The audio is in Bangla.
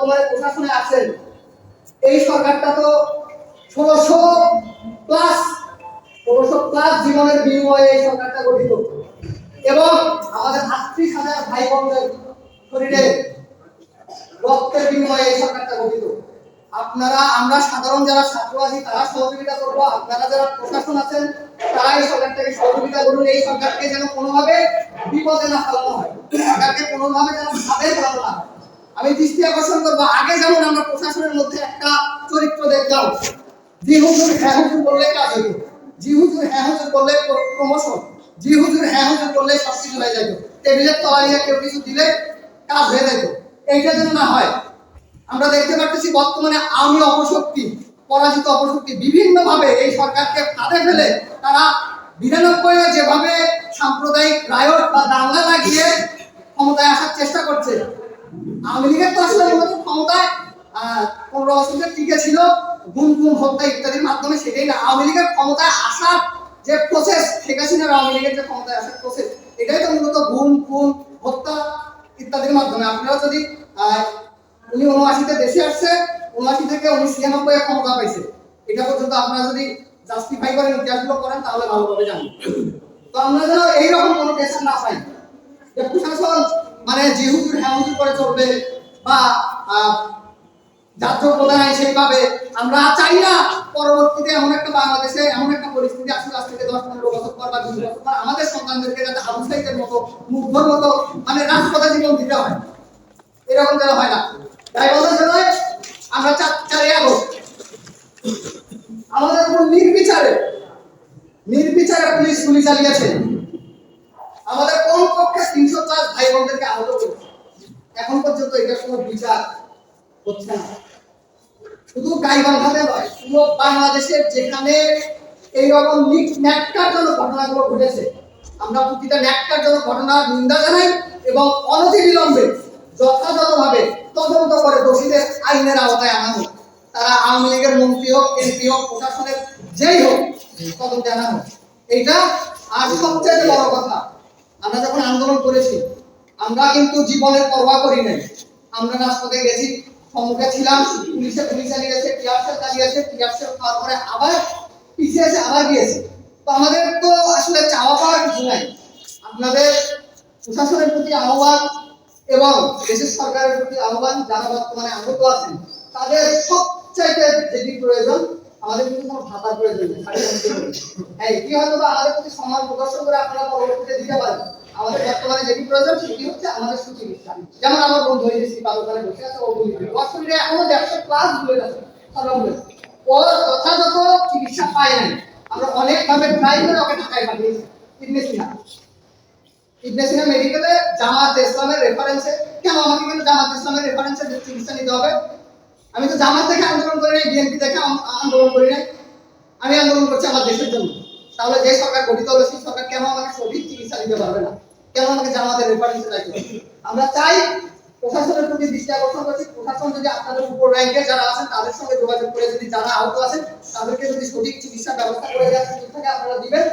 বর্তমানে প্রশাসনে আছেন। এই সরকারটা তো ষোলোশো প্লাস ষোলোশো প্লাস জীবনের বিনিময়ে এই সরকারটা গঠিত। এবং আমাদের আটত্রিশ হাজার ভাই বোনদের শরীরে রক্তের বিনিময়ে এই সরকারটা গঠিত। আপনারা, আমরা সাধারণ যারা ছাত্র আছি তারা সহযোগিতা করব। আপনারা যারা প্রশাসন আছেন, তারা এই সরকারটাকে সহযোগিতা করুন। এই সরকারকে যেন কোনোভাবে বিপদে না ফেলানো হয়। সরকারকে কোনোভাবে যেন ভাবে ফেলানো না হয়। আমি দৃষ্টি আকর্ষণ করব। আগে যেমন আমরা প্রশাসনের মধ্যে একটা চরিত্র দেখলাম জি হুজুর হ্যাঁ হুজুর বললে কাজ হইত। জি হুজুর হ্যাঁ হুজুর বললে প্রমোশন। জি হুজুর হ্যাঁ হুজুর বললে সব কিছু হয়ে যেত টেবিলের তলা নিয়ে কেউ কিছু দিলে কাজ হয়ে যেত এইটা যেন না হয়। আমরা দেখতে পাচ্ছি বর্তমানে আওয়ামী অপশক্তি, পরাজিত অপশক্তি বিভিন্ন ভাবে এই সরকারকে ফাঁদে ফেলে তারা বিরানব্বই যেভাবে সাম্প্রদায়িক রায়ট বা দাঙ্গা লাগিয়ে ক্ষমতায় আসার চেষ্টা করছে আওয়ামী লীগের তো আসলে মূলত ক্ষমতায় পনেরো বছর টিকে ছিল, গুম গুম হত্যা ইত্যাদির মাধ্যমে সেটাই না। আওয়ামী লীগের ক্ষমতায় আসার যে প্রসেস শেখ হাসিনার আওয়ামী লীগের যে ক্ষমতায় আসার প্রসেস এটাই তো মূলত গুম খুন হত্যা ইত্যাদির মাধ্যমে। আপনারা যদি উনি উনআশিতে দেশে আসছে, উনআশি থেকে উনি ছিয়ানব্বই ক্ষমতা পাইছে। এটা পর্যন্ত আপনারা যদি জাস্টিফাই করেন, ইতিহাসগুলো করেন, তাহলে ভালোভাবে জানবেন তো আমরা যেন এইরকম কোনো টেনশন না পাই। যে প্রশাসন মানে যে হ্যাঁ হুজুর করে চলবে বা জাতীয় প্রধান সেইভাবে আমরা চাই না। পরবর্তীতে এমন একটা বাংলাদেশে, এমন একটা পরিস্থিতি আসলে আজ থেকে দশ, পনেরো বছর পর বা বিশ বছর পর আমাদের সন্তানদেরকে যাতে আবু মতো মুগ্ধর মতো মানে রাজপথে জীবন দিতে হয়। এরকম যেন হয় না। তাই বলতে আমরা চার আগস্ট আমাদের উপর নির্বিচারে নির্বিচারে পুলিশ গুলি চালিয়েছে। আমাদের কোন পক্ষে তিনশো চার ভাই এখন কোনো বিচার হচ্ছে না। শুধু গাইবান্ধাতে নয়, পুরো বাংলাদেশের যেখানে এইরকম ঘটনাগুলো ঘটেছে, আমরা প্রতিটা ঘটনার নিন্দা জানাই এবং অনতিবিলম্বে যথাযথভাবে তদন্ত করে দোষীদের আইনের আওতায় আনা তারা আওয়ামী লীগের মন্ত্রী হোক, এমপি হোক, প্রশাসনের যেই হোক, তদন্তে আনা এইটা আর সবচেয়ে বড় কথা, আমরা যখন আন্দোলন করেছি, আমরা কিন্তু জীবনের পরোয়া করি নাই। আমরা রাজপথে গেছি, সম্মুখে ছিলাম, পুলিশে পুলিশ চালিয়েছে টিয়ারশেল চালিয়েছে টিয়ারশেল খাওয়ার পরে আবার পিছিয়ে এসে আবার গিয়েছে। তো আমাদের তো আসলে চাওয়া পাওয়ার কিছু নাই। আপনাদের প্রশাসনের প্রতি আহ্বান এবং দেশের সরকারের প্রতি আহ্বান, যারা বর্তমানে আহত আছেন, তাদের সবচাইতে যেটি প্রয়োজন, আমাদের কিন্তু কোনো ভাতার প্রয়োজন নেই। হ্যাঁ কি হয়তো বা আমাদের প্রতি সম্মান প্রদর্শন করে আপনারা পরবর্তীতে দিতে পারেন। আমাদের বর্তমানে যেটি প্রয়োজন সেটি হচ্ছে আমাদের সুচিকিৎসা যেমন আমার বন্ধু হয়েছে শ্রীপাল ওখানে বসে আছে, ও বলি শরীরে এখনও দেড়শো ক্লাস ভুলে আছে ও যথাযথ চিকিৎসা পায় নাই, আমরা অনেকভাবে ট্রাই করে ওকে ঢাকায় পাঠিয়েছি। কিডনি সিনা ইবনে সিনা মেডিকেলে জামাত ইসলামের রেফারেন্সে কেন আমাকে কেন জামাত ইসলামের রেফারেন্সে চিকিৎসা নিতে হবে? আমি তো জামাত থেকে আন্দোলন করি নাই বিএনপি থেকে আন্দোলন করি নাই। আমি আন্দোলন করছি আমার দেশের জন্য। তাহলে যে সরকার গঠিত হলো, সেই সরকার কেন আমাকে সঠিক চিকিৎসা দিতে পারবে না? কেন আমাকে জামাতের রেফারেন্স রাখবে আমরা চাই প্রশাসনের প্রতি দৃষ্টি আকর্ষণ করছি, প্রশাসন যদি আপনাদের উপর র্যাঙ্কে যারা আছেন, তাদের সঙ্গে যোগাযোগ করে যদি যারা আহত আছেন, তাদেরকে যদি সঠিক চিকিৎসা ব্যবস্থা করে সুযোগ থাকে, আপনারা দিবেন।